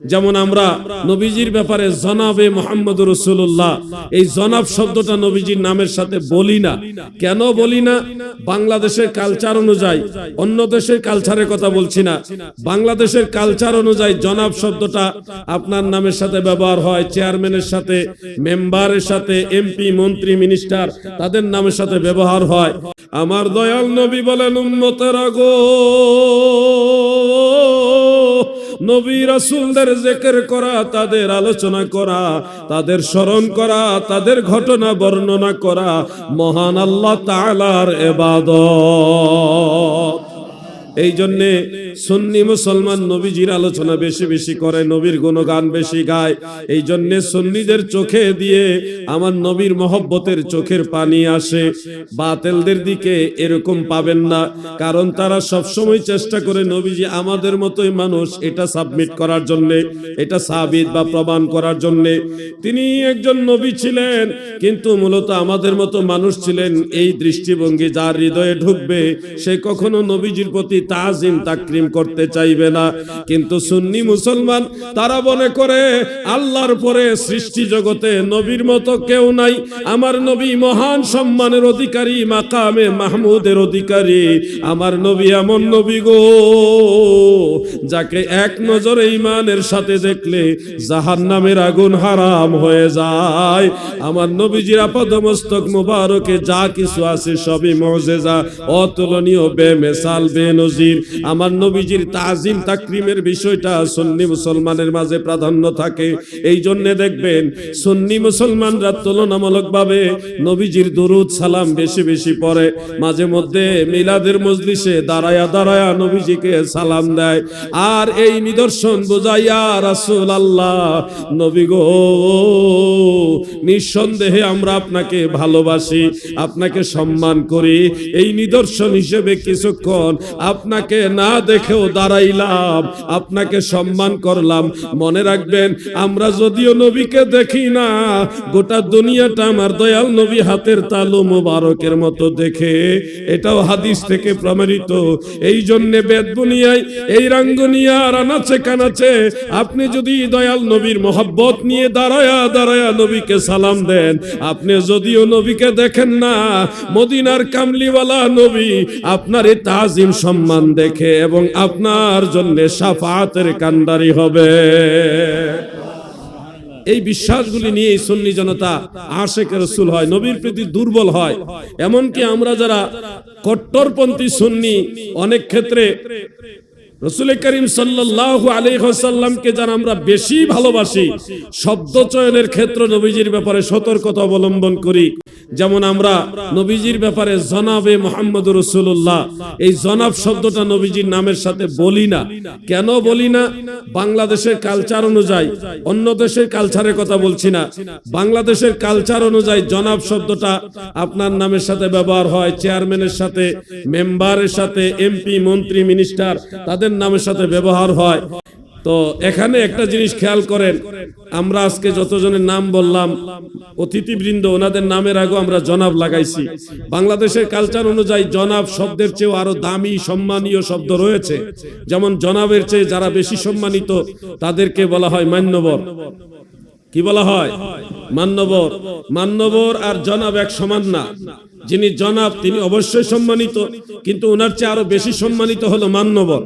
যেমন আমরা নবীজির ব্যাপারে জনাবে মোহাম্মদ রসুল্লাহ এই জনাব শব্দটা নবীজির নামের সাথে বলি না। কেন বলি না? বাংলাদেশের কালচার অনুযায়ী, অন্য দেশের কালচারের কথা বলছি না। বাংলাদেশের কালচার অনুযায়ী জনাব শব্দটা আপনার নামের সাথে ব্যবহার হয় চেয়ারম্যানের সাথে মেম্বারের সাথে এমপি মন্ত্রী মিনিস্টার তাদের নামের সাথে ব্যবহার হয়। আমার দয়াল নবী বলেন, উম্মতেরা গো নবী রাসুলদের জেকের করা, তাদের আলোচনা করা, তাদের স্মরণ করা, তাদের ঘটনা বর্ণনা করা মহান আল্লাহ তালার ইবাদত। এই জন্যে সুন্নি মুসলমান নবীজির আলোচনা বেশি বেশি করে, নবীর গুণগান বেশি গায়। এই জন্যে সুন্নিদের চোখে দিয়ে আমার নবীর মহব্বতের চোখের পানি আসে। বাতেলদের দিকে এরকম পাবেন না, কারণ তারা সব সময় চেষ্টা করে, নবীজি আমাদের মতোই মানুষ, এটা সাবমিট করার জন্যে, এটা সাবিত বা প্রমাণ করার জন্যে। তিনি একজন নবী ছিলেন, কিন্তু মূলত আমাদের মতো মানুষ ছিলেন, এই দৃষ্টিভঙ্গি যার হৃদয়ে ঢুকবে, সে কখনো নবীজির প্রতি তাজিম তাকরিম করতে চাইবে না। কিন্তু সুন্নি মুসলমান, তারা মনে করে, আল্লাহর পরে সৃষ্টি জগতে নবীর মতো কেউ নাই। আমার নবী মহান সম্মানের অধিকারী, মাকামে মাহমুদের অধিকারী। আমার নবী এমন নবী গো, যাকে এক নজরে ইমানের সাথে দেখলে জাহান নামের আগুন হারাম হয়ে যায়। আমার নবীজির আপাদমস্তক মুবারকে যা কিছু আছে সবই মজেজা, অতুলনীয়, বেমেসাল বেনজির আমার নবীজির তাজিম তাকরিমের বিষয়টা সন্নি মুসলমানের মাঝে প্রাধান্য থাকে। এই জন্য দেখবেন, সন্নি মুসলমানরা তুলনামূলকভাবে নবীজির দুরুদ সালাম বেশি বেশি পড়ে। মাঝে মধ্যে মিলাদের মজলিসে দাঁড়ায়া দাঁড়ায়া নবীজিকে সালাম দেয়। আর এই নিদর্শন বোঝাইয়া রাসূল আল্লাহ নবী গো নিঃসন্দেহে আমরা আপনাকে ভালোবাসি, আপনাকে সম্মান করি। এই নিদর্শন হিসেবে কিছুক্ষণ আপনাকে না দেখেও দাঁড়াইলাম, আপনাকে সম্মান করলাম। মনে রাখবেন, আমরা যদিও নবীকে দেখি না, গোটা দুনিয়াটা আমার দয়াল নবী হাতের তালু মুবারকের মতো দেখে। এটাও হাদিস থেকে প্রমাণিত। এই জন্য বেদ বুনিয়ায়, এই রাঙ্গুনিয়ার আনাচে কানাচে, আপনি যদি দয়াল নবীর মোহব্বত নিয়ে দাঁড়ায়া দাঁড়ায়া নবীকে সালাম দেন। আপনি যদিও নবীকে দেখেন না, মদিনার কামলিওয়ালা নবী আপনার এই তাজিম সম্মান দেখে এবং আপনার জন্য সাফাতের কান্ডারি হবে। এই বিশ্বাসগুলি নিয়ে সুন্নি জনতা আশেখ রসুল হয়, নবীর প্রতি দুর্বল হয়। এমনকি আমরা যারা কট্টরপন্থী সুন্নি, অনেক ক্ষেত্রে রসুল করিম সাল্লাহ আলহ্লামকে যারা আমরা বেশি ভালোবাসি, শব্দ চয়নের ক্ষেত্র নবীজির ব্যাপারে সতর্কতা অবলম্বন করি। যেমন আমরা নবীজির ব্যাপারে জনাবে মোহাম্মদ রসুল্লাহ এই জনাব শব্দটা নবীজির নামের সাথে বলি না। কেন বলি না? বাংলাদেশের কালচার অনুযায়ী, অন্য দেশের কালচারের কথা বলছি না। বাংলাদেশের কালচার অনুযায়ী জনাব শব্দটা আপনার নামের সাথে ব্যবহার হয় চেয়ারম্যানের সাথে মেম্বারের সাথে এমপি মন্ত্রী মিনিস্টার তাদের নামের সাথে ব্যবহার হয়। তো এখানে একটা জিনিস খেয়াল করেন, আমরা আজকে যতজনের নাম বললাম, অতিথিবৃন্দ, ওনাদের নামের আগে আমরা জনাব লাগাইছি। বাংলাদেশের কালচার অনুযায়ী জনাব শব্দের চেয়েও আরও দামি, সম্মানীয় শব্দ রয়েছে। যেমন জনাবের চেয়ে যারা বেশি সম্মানিত, তাদেরকে বলা হয় মান্যবর। কি বলা হয়? মান্যবর। মান্যবর আর জনাব এক সমান না। যিনি জনাব, তিনি অবশ্যই সম্মানিত, কিন্তু ওনার চেয়ে আরও বেশি সম্মানিত হলো মান্যবর।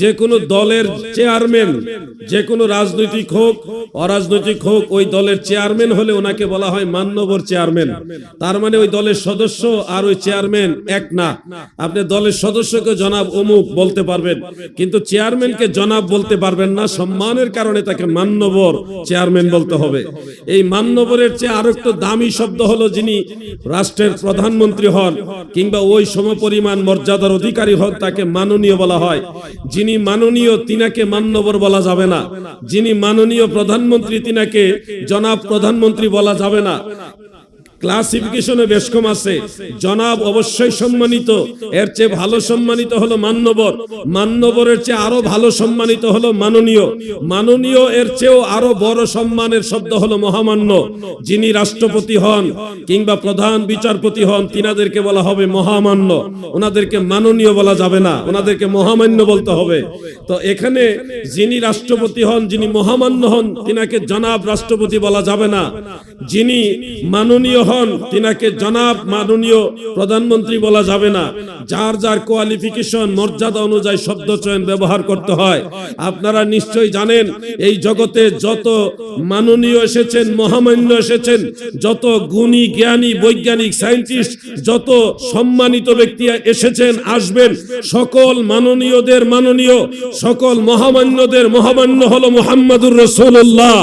যে কোনো দলের চেয়ারম্যান, যে কোনো রাজনৈতিক হোক, অরাজনৈতিক হোক, ওই দলের চেয়ারম্যান হলে ওনাকে বলা হয় মান্যবর চেয়ারম্যান। তার মানে ওই দলের সদস্য আর ওই চেয়ারম্যান এক না। আপনি দলের সদস্যকে জনাব অমুক বলতে পারবেন, কিন্তু চেয়ারম্যানকে জনাব বলতে পারবেন না। সম্মানের কারণে তাকে মান্যবর চেয়ারম্যান বলতে হবে। এই মান্যবরের চেয়ে আরও একটু দামি শব্দ হলো যিনি রাষ্ট্রের প্রধানমন্ত্রী হন কিংবা ওই সমপরিমাণ মর্যাদার অধিকারী হন তাকে মাননীয় বলা হয়। যিনি মাননীয় তিনাকে মান্যবর বলা যাবে না। যিনি মাননীয় প্রধানমন্ত্রী তিনাকে জনাব প্রধানমন্ত্রী বলা যাবে না। ক্লাসিফিকেশনে বেশ কম আছে। জনাব অবশ্যই সম্মানিত। এর চেয়ে ভালো সম্মানিত হলো মান্যবর। মান্যবরের চেয়ে আরও ভালো সম্মানিত হলো মাননীয়। মাননীয় এর চেয়েও আরও বড় সম্মানের শব্দ হলো মহামান্য। যিনি রাষ্ট্রপতি হন কিংবা প্রধান বিচারপতি হন, তিনাদেরকে বলা হবে মহামান্য। ওনাদেরকে মাননীয় বলা যাবে না। ওনাদেরকে মহামান্য বলতে হবে। তো এখানে যিনি রাষ্ট্রপতি হন, যিনি মহামান্য হন, তিনাকে জনাব রাষ্ট্রপতি বলা যাবে না। যিনি মাননীয় তিনাকে জনাব মাননীয় প্রধানমন্ত্রী বলা যাবে না, যার যার কোয়ালিফিকেশন মর্যাদা অনুযায়ী শব্দ চয়ন ব্যবহার করতে হয়, আপনারা নিশ্চয়ই জানেন, এই জগতে যত মাননীয় এসেছেন, মহামান্য এসেছেন, যত গুণী জ্ঞানী, বৈজ্ঞানিক সায়েন্টিস্ট যত সম্মানিত ব্যক্তি এসেছেন, আসবেন, সকল মাননীয়দের মাননীয়, সকল মহামান্যদের মহামান্য হলো মুহাম্মাদুর রাসূলুল্লাহ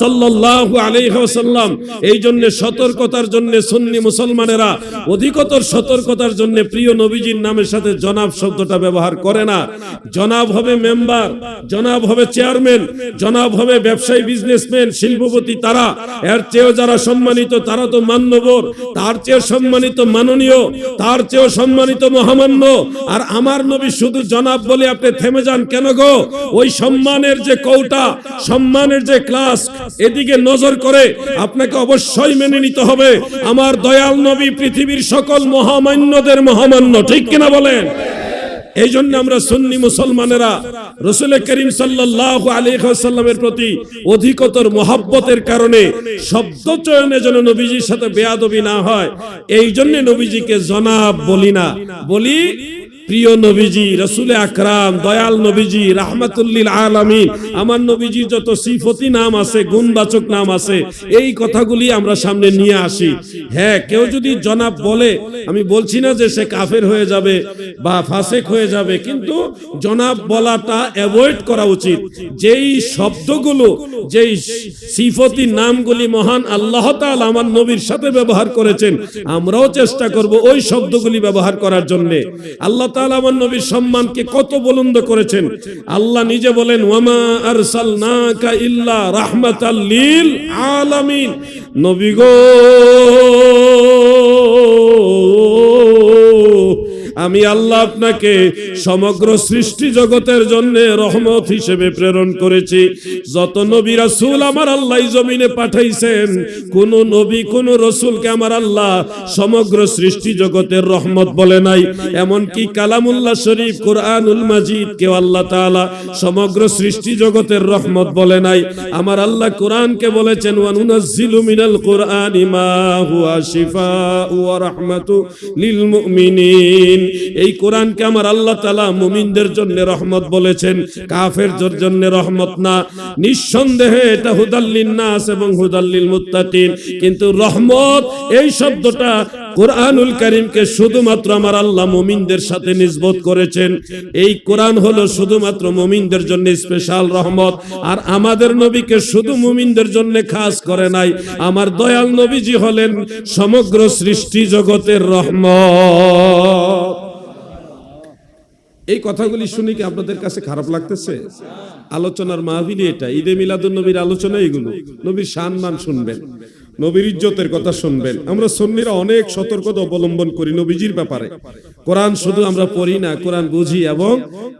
সাল্লাল্লাহু আলাইহি ওয়াসাল্লাম। এই জন্য সতর্কতার জন্য সুন্নি মুসলমানেরা অধিকতর সতর্কতার জন্য প্রিয় নবীজির নামের সাথে জনাব শব্দটা ব্যবহার করে না। জনাব হবে মেম্বার, জনাব হবে চেয়ারম্যান, জনাব হবে ব্যবসায়ী, বিজনেসম্যান, শিল্পপতি তারা। এর চেয়েও যারা সম্মানিত, তারা তো মান্যবর। তার চেয়েও সম্মানিত মাননীয়, তার চেয়েও সম্মানিত মহামান্য। আর আমার নবী শুধু জনাব বলে আপনি থেমে যান কেন গো? ওই সম্মানের যে কৌটা, সম্মানের যে ক্লাস, এদিকে নজর করে আপনাকে অবশ্যই মেনে নিতে হবে। আমার দয়াল নবী পৃথিবীর সকল মহামান্যদের মহামান্য, ঠিক কিনা বলেন? এই জন্য আমরা সুন্নি মুসলমানেরা রসুল করিম সাল্লাহ আলিহাসাল্লামের প্রতি অধিকতর মহাব্বতের কারণে শব্দ চয়নে যেন নবীজির সাথে বেয়াদবি না হয় এই জন্য নবীজিকে জনাব বলি না। বলি প্রিয় নবীজি, রসুল আকরাম, দয়াল নবীজি, রাহমাতুল্লিল আলামিন, আমার নবীজি যত সিফতি নাম আছে, গুণবাচক নাম আছে, এই কথাগুলি আমরা সামনে নিয়ে আসি। হ্যাঁ কেউ যদি জনাব বলে, আমি বলছি না যে সে কাফের হয়ে যাবে বা ফাসেক হয়ে যাবে, কিন্তু জনাব বলাটা অ্যাভয়েড করা উচিত। যেই শব্দগুলো, যেই সিফতি নামগুলি মহান আল্লাহ তাআলা আমার নবীর সাথে ব্যবহার করেছেন, আমরাও চেষ্টা করব ওই শব্দগুলি ব্যবহার করার জন্য। আল্লাহ তাআলা নবীর সম্মানকে কত বুলন্দ করেছেন। আল্লাহ নিজে বলেন, ওয়ামা আরসালনাকা ইল্লা রাহমাতাল লিল আলামিন। নবী গো! আমি আল্লাহ আপনাকে সমগ্র সৃষ্টি জগতের জন্য রহমত হিসেবে প্রেরণ করেছি। যত নবী রাসূল আমার আল্লাহ জমিনে পাঠাইছেন, কোন নবী, কোন রসুলকে আমার আল্লাহ সমগ্র সৃষ্টি জগতের রহমত বলে নাই। এমন কি কালামুল্লাহ শরীফ, কোরআনুল মাজিদ কেউ আল্লাহ তাআলা সমগ্র সৃষ্টি জগতের রহমত বলে নাই। আমার আল্লাহ কোরআনকে বলেছেন, ওয়ানুনাজ্জিলু মিনাল কোরআনি মা হুয়া শিফাউ ওয়া রাহমাতু লিল মুমিনিন। এই কোরআনকে আমার আল্লাহ তালা মুমিনদের জন্য রহমত বলেছেন কাফের জন্য রহমত না। নিঃসন্দেহে এটা হুদাল্লিন নাস এবং হুদাল্লিল মুত্তাকিন। কিন্তু রহমত এই শব্দটা কোরআনুল করিমকে শুধুমাত্র আমার আল্লাহ মুমিনদের সাথে নিসবত করেছেন। এই কোরআন হলো শুধুমাত্র মুমিনদের জন্য স্পেশাল রহমত। আর আমাদের নবীকে শুধু মুমিনদের জন্য খাস করে নাই। আমার দয়াল নবীজি হলেন সমগ্র সৃষ্টি জগতের রহমত। এই কথাগুলি শুনে কি আপনাদের কাছে খারাপ লাগতেছে? আলোচনার মাহবিলি এটা। ঈদে মিলাদুন নবীর আলোচনা এগুলো নবীর সম্মান শুনবেন। নবীর ইজ্জতের কথা শুনবেন। আমরা সন্নিরা অনেক সতর্কতা অবলম্বন করি নবীজির ব্যাপারে। কোরআন শুধু আমরা পড়ি না, কোরআন বুঝি এবং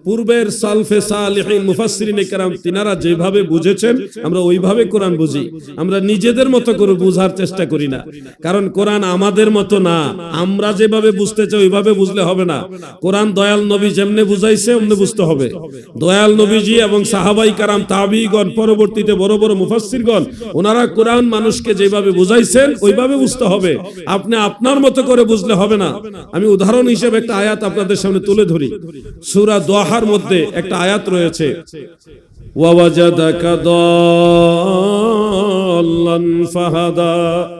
পূর্বের সালফে সালিহিন মুফাসসিরিনে কেরাম তিনারা যেভাবে বুঝেছেন, আমরা ওইভাবে কোরআন বুঝি। আমরা নিজেদের মতো করে বুঝার চেষ্টা করি না। কারণ কোরআন আমাদের মতো না। আমরা যেভাবে বুঝতে চাই, ওইভাবে বুঝলে হবে না। কোরআন দয়াল নবী যেমনে বুঝাইছে, অমনে বুঝতে হবে। দয়াল নবীজি এবং সাহাবাই কারাম, তাবিগণ, পরবর্তীতে বড় বড় মুফাসসিরগণ, ওনারা কোরআন মানুষকে যেভাবে বুঝাইছেন, ওইভাবে বুঝতে হবে। আপনি আপনার মতো করে বুঝলে হবে না। আমি উদাহরণ হিসেবে একটা আয়াত আপনাদের সামনে তুলে ধরি। সুরা দোহার মধ্যে একটা আয়াত রয়েছে। ওয়াওয়াজাদাকা দাল্লান ফাহাদা।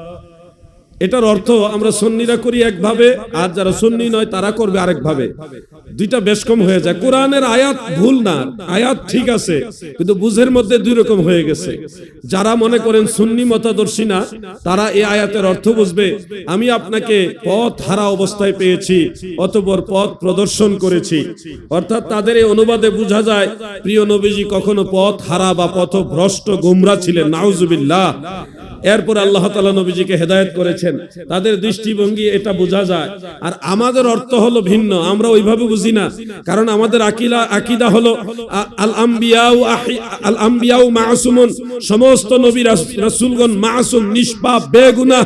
এটার অর্থ আমরা সন্নিরা করি একভাবে, আর যারা সন্নি নয় তারা করবে আরেক ভাবে দুইটা বেশ কম হয়ে যায়। কোরআনের আয়াত ভুল না, আয়াত ঠিক আছে, কিন্তু বুঝের মধ্যে দুই রকম হয়ে গেছে। যারা মনে করেন সুন্নি মতাদর্শী না, তারা এই আয়াতের অর্থ বুঝবে, আমি আপনাকে পথ হারা অবস্থায় পেয়েছি, অতপর পথ প্রদর্শন করেছি। অর্থাৎ তাদের এই অনুবাদে বোঝা যায়, প্রিয় নবীজি কখনো পথ হারা বা পথ ভ্রষ্ট গুমরা ছিলেন, নাউজুবিল্লাহ। এরপর আল্লাহ তালা নবীজিকে হেদায়েত করেছেন। তাদের দৃষ্টিভঙ্গি এটা বোঝা যায়। আর আমাদের অর্থ হলো ভিন্ন, আমরা ওইভাবে বুঝি না। কারণ আমাদের আকিলা, আকিদা হলো আল আম্বিয়াউ আল আম্বিয়াউ মাসুমুন। সমস্ত নবী রাস- রাসূলগণ মাসুম, নিষ্পাপ, বেগুনাহ।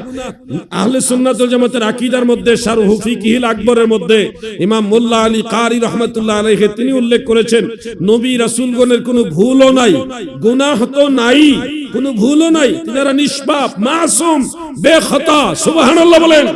আহলে সুন্নাত ওয়াল জামাতের আকিদার মধ্যে, শারহু ফিকহিল আকবরের মধ্যে, ইমাম মোল্লা আলী কারি রহমাতুল্লাহ আলাইহি তিনি উল্লেখ করেছেন, নবী রাসূলগণের কোনো ভুলও নাই, গুনাহ তো নাই, কোনো ভুলও নাই। তিনারা নিষ্পাপ, মাসুম, বেখতা। বলেন।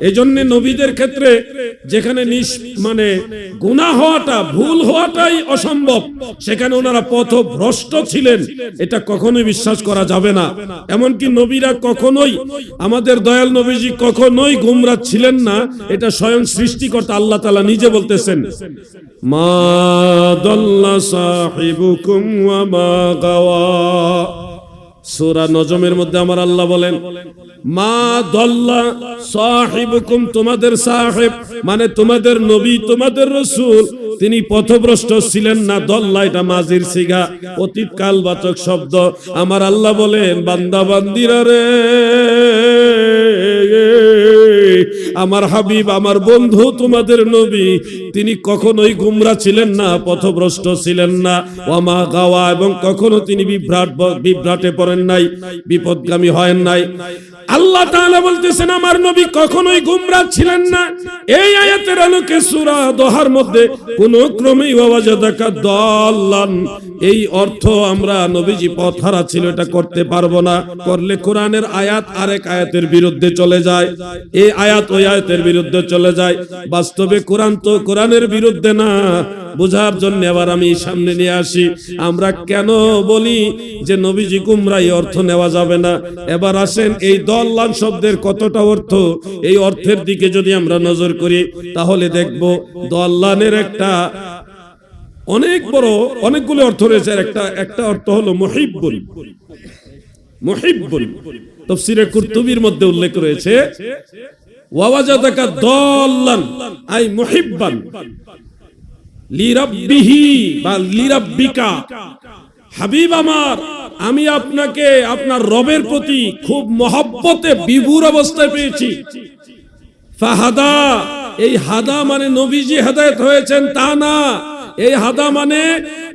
এই জন্য নবীদের ক্ষেত্রে যেখানে নিস মানে গুনাহ হওয়াটা, ভুল হওয়াটাই অসম্ভব। সেখানে ওনারা পথ ভ্রষ্ট ছিলেন। এটা কখনোই বিশ্বাস করা যাবে না। এমনকি নবীরা কখনোই, আমাদের দয়াল নবীজি কখনোই গুমরা ছিলেন না। এটা স্বয়ং সৃষ্টিকর্তা আল্লাহ তাআলা নিজে বলতেছেন। মা দল্লা সাহিবুকুম নজমের মধ্যে আমার আল্লাহ বলেন মা দল্লা সাহিবুকুম, তোমাদের সাহেব মানে তোমাদের নবী, তোমাদের রসূল, তিনি পথভ্রষ্ট ছিলেন না। দল্লা এটা মাজির সিগা, অতীত কালবাচক শব্দ। আমার আল্লাহ বলেন, বান্দা বান্দিরা রে, আমার হাবিব, আমার বন্ধু, তোমাদের নবী, তিনি কখনোই গুমরা ছিলেন না, পথভ্রষ্ট ছিলেন না। ওয়ামা গাওয়া, এবং কখনো তিনি বিভ্রাট, বিভ্রাটে পড়েন নাই, বিপদগামী হয় নাই। আল্লাহ তাআলা বলতেছেন, আমার নবী কখনোই গুমরা ছিলেন না। এই আয়াতের আলোকে সূরা দোহার মধ্যে কোন ক্রমেই ওয়াজাদাকা দল্লান। এই অর্থ আমরা নবীজি পথ হারা ছিল এটা করতে পারব না। করলে কোরআনের আয়াত আরেক আয়াতের বিরুদ্ধে চলে যায়। এই আয়াত ওই আয়াতের বিরুদ্ধে চলে যায়। বাস্তবে কোরআন তো কোরআনের বিরুদ্ধে না। বোঝার জন্য আবার আমি সামনে নিয়ে আসি। আমরা কেন বলি যে নবীজি গুমরা এই অর্থ নেওয়া যাবে না? এবার আসেন এই দল্লান শব্দের কতটা অর্থ? এই অর্থের দিকে যদি আমরা নজর করি, তাহলে দেখব দল্লানের একটা অনেক বড়, অনেকগুলো অর্থ রয়েছে। একটা একটা অর্থ হলো মহিব্বুল। মহিব্বুল। তফসিরে কুরতুবির মধ্যে উল্লেখ রয়েছে আই বা হাবিব আমার, আমি আপনাকে আপনার রবের প্রতি খুব মহব্বতে বিভুর অবস্থায় পেয়েছি। ফাহাদা, এই হাদা মানে নবীজি হেদায়েত হয়েছেন, তা না। এই হাদা মানে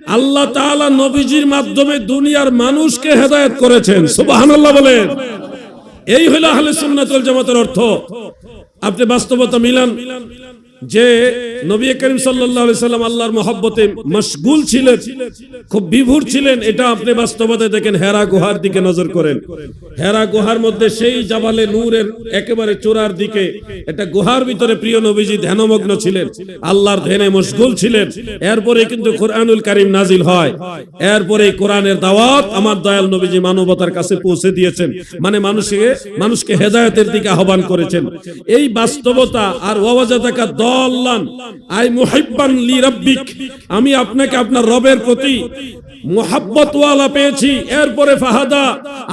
আল্লাহ তাআলা নবীজির মাধ্যমে দুনিয়ার মানুষকে হেদায়েত করেছেন, সুবহানাল্লাহ বলেন। এই হলো আহলে সুন্নাত ওয়াল জামাতের অর্থ। আপনি বাস্তবতা মিলান। যে নবী করিম আলাইহি সাল্লাম আল্লাহর মহব্বতে মশগুল ছিলেন, খুব বিভোর ছিলেন, এটা আপনি বাস্তবতায় দেখেন, হেরা গুহার দিকে নজর করেন। হেরা গুহার মধ্যে সেই জাবালে নূরের একেবারে চূড়ার দিকে একটা গুহার ভিতরে প্রিয় নবীজি ধ্যানমগ্ন ছিলেন, আল্লাহর ধ্যানে মশগুল ছিলেন। এরপরে কিন্তু কোরআনুল কারীম নাজিল হয়। এরপরে কোরআনের দাওয়াত আমার দয়াল নবীজি মানবতার কাছে পৌঁছে দিয়েছেন মানে মানুষকে মানুষকে হেদায়তের দিকে আহ্বান করেছেন। এই বাস্তবতা আর ওয়াজাদাকা আমি আপনাকে আপনার রবের প্রতি মোহাব্বতওয়ালা পেয়েছি। এরপরে ফাহাদা,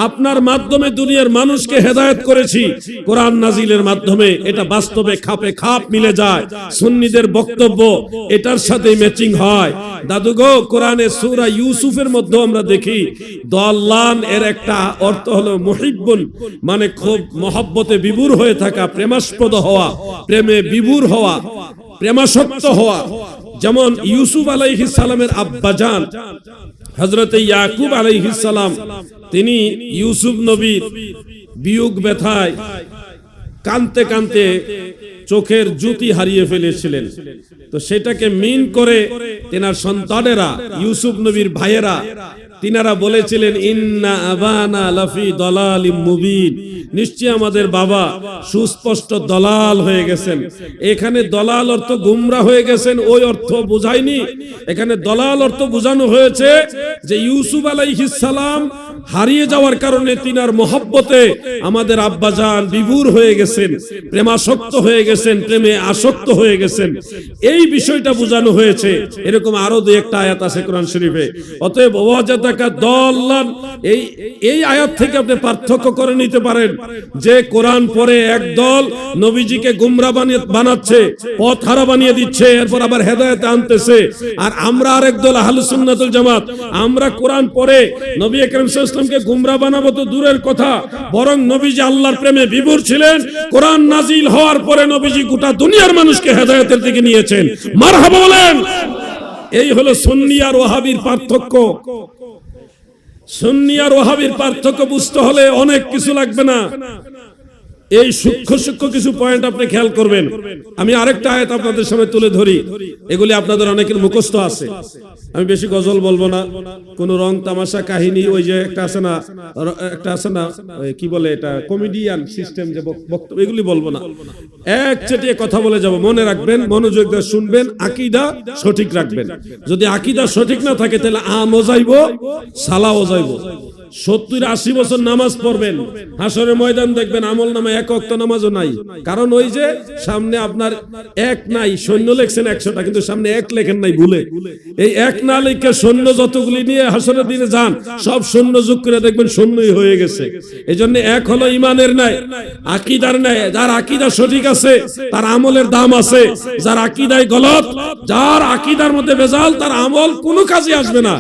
আপনার মাধ্যমে দুনিয়ার মানুষকে হেদায়েত করেছি। কোরআন নাজিলের মাধ্যমে এটা বাস্তবে খাপে খাপ মিলে যায়। সুন্নিদের বক্তব্য এটার সাথে ম্যাচিং হয়। দাদু গো কোরআনে সূরা ইউসুফের মধ্যে আমরা দেখি, দল্লান এর একটা অর্থ হলো মুহিব্বুন মানে খুব মহব্বতে বিভুর হয়ে থাকা, প্রেমাস্পদ হওয়া, প্রেমে বিভুর হওয়া। প্রেমাসক্ত হওয়া, যেমন ইউসুফ আলাইহিস সালামের আব্বাজান হযরত ইয়াকুব আলাইহিস সালাম, তিনি ইউসুফ নবীর বিয়োগ ব্যথায় কানতে কানতে চোখের জুতি হারিয়ে ফেলেছিলেন। তো সেটাকে মিন করে তেনার সন্তানেরা, ইউসুফ নবীর ভাইয়েরা তিনারা বলেছিলেন, ইন্না আবানা লাফি দলাল মুবিন। নিশ্চয় আমাদের বাবা সুস্পষ্ট দলাল হয়ে গেছেন। এখানে দলাল অর্থ গুমরা হয়ে গেছেন, ওই অর্থ বোঝায়নি। এখানে দলাল অর্থ বোঝানো হয়েছে যে, ইউসুফ আলাইহিস সালাম হারিয়ে যাওয়ার কারণে তিনার মহব্বতে আমাদের আব্বাজান বিভুর হয়ে গেছেন, প্রেমাসক্ত হয়ে গেছেন, প্রেমে আসক্ত হয়ে গেছেন। এই বিষয়টা বোঝানো হয়েছে। এরকম আরও দুই একটা আয়াত আছে কোরআন শরীফে। অতএব ওয়াজাদা তাকা দল্লান, এই এই আয়াত থেকে আপনি পার্থক্য করে নিতে পারেন যে কোরআন পরে এক দল নবীজিকে গুমরা বানিয়ে, বানাচ্ছে, পথ হারা বানিয়ে দিচ্ছে, এরপর আবার হেদায়েতে আনতেছে। আর আমরা আরেক দল আহলুস সুন্নাতুল জামাত, আমরা কোরআন পরে নবী আকরাম সাল্লাল্লাহু আলাইহি গুমরা বানাবো তো দূরের কথা। বরং নবীজি আল্লাহর প্রেমে বিভোর ছিলেন। কোরআন নাজিল হওয়ার পরে নবীজি গোটা দুনিয়ার মানুষকে হেদায়তের দিকে নিয়েছেন। মারহাবা বলেন, এই হলো সুন্নি আর ওহাবির পার্থক্য। সুন্নি আর ওহাবির পার্থক্য বুঝতে হলে অনেক কিছু লাগবে না। এই সূক্ষ্ম সূক্ষ্ম কিছু পয়েন্ট আপনি খেয়াল করবেন। আমি আরেকটা আয়াত আপনাদের সামনে তুলে ধরি। এগুলি আপনাদের অনেকের মুখস্থ আছে। আমি বেশি গজল বলব না। কোন রং তামাশা কাহিনী, ওই যে একটা আছে না একটা আছে না কি বলে এটা? কমেডিয়ান সিস্টেম যে বক্তব্য, এগুলি বলব না। এক চেটিয়ে কথা বলে যাব। মনে রাখবেন, মনোযোগ দিয়ে শুনবেন, আকিদা সঠিক রাখবেন। যদি আকিদা সঠিক না থাকে, তাহলে আমও যাইব, সালাও যাইব। সত্তর আশি বছর নামাজ পড়বেন। হাসরের ময়দান দেখবেন আমল নামে এক অক্ত নামাজও নাই। কারণ ওই যে সামনে আপনার এক নাই, সৈন্য লেখছেন একশোটা, কিন্তু সামনে এক লেখেন নাই, ভুলে। এই এক না লিখে সৈন্য যতগুলি নিয়ে হাসরের দিনে যান, সব সৈন্য যোগ করে দেখবেন সৈন্যই হয়ে গেছে। এই জন্য এক হলো ইমানের নাই আকিদার নাই যার আকিদা সঠিক আছে, তার আমলের দাম আছে। যার আকিদায় গলত, যার আকিদার মধ্যে বেজাল তার আমল কোনো কাজে আসবে না।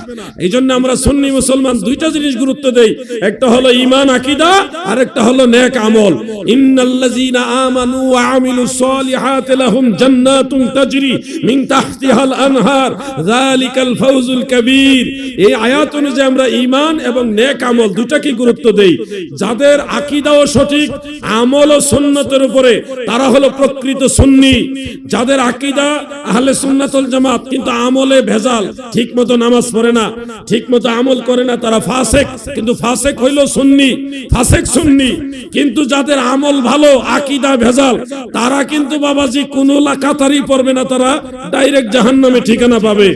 এই জন্য আমরা সন্নি মুসলমান দুইটা জিনিস গুরুত্ব দেই। একটা হলো ইমান আকিদা আর একটা হলো নেক আমল। ইন্নাল্লাযীনা আমানু ওয়া আমিলুস সালিহাতি লাহুম জান্নাতুন তাজরি মিন তাহতিহাল আনহার। যালিকাল ফাওজুল কাবীর। এই আয়াত অনুযায়ী আমরা ইমান এবং নেক আমল দুটাকে গুরুত্ব দেই। যাদের আকিদাও সঠিক আমল ও সুন্নতের উপরে, তারা হলো প্রকৃত সুন্নি। যাদের আকিদা আহলে সুন্নাতুল জামাত, কিন্তু আমলে ভেজাল ঠিক মতো নামাজ পড়ে না ঠিক মতো আমল করে না, তারা ফাসেক। কিন্তু ফাসেক হইল সুন্নি, ফাসেক সুন্নি। কিন্তু যাদের আমল ভালো, আকিদা ভেজাল, তারা কিন্তু বাবাজি কোনো কাতারি পড়বে না, তারা ডাইরেক্ট জাহান্নামে ঠিকানা পাবে।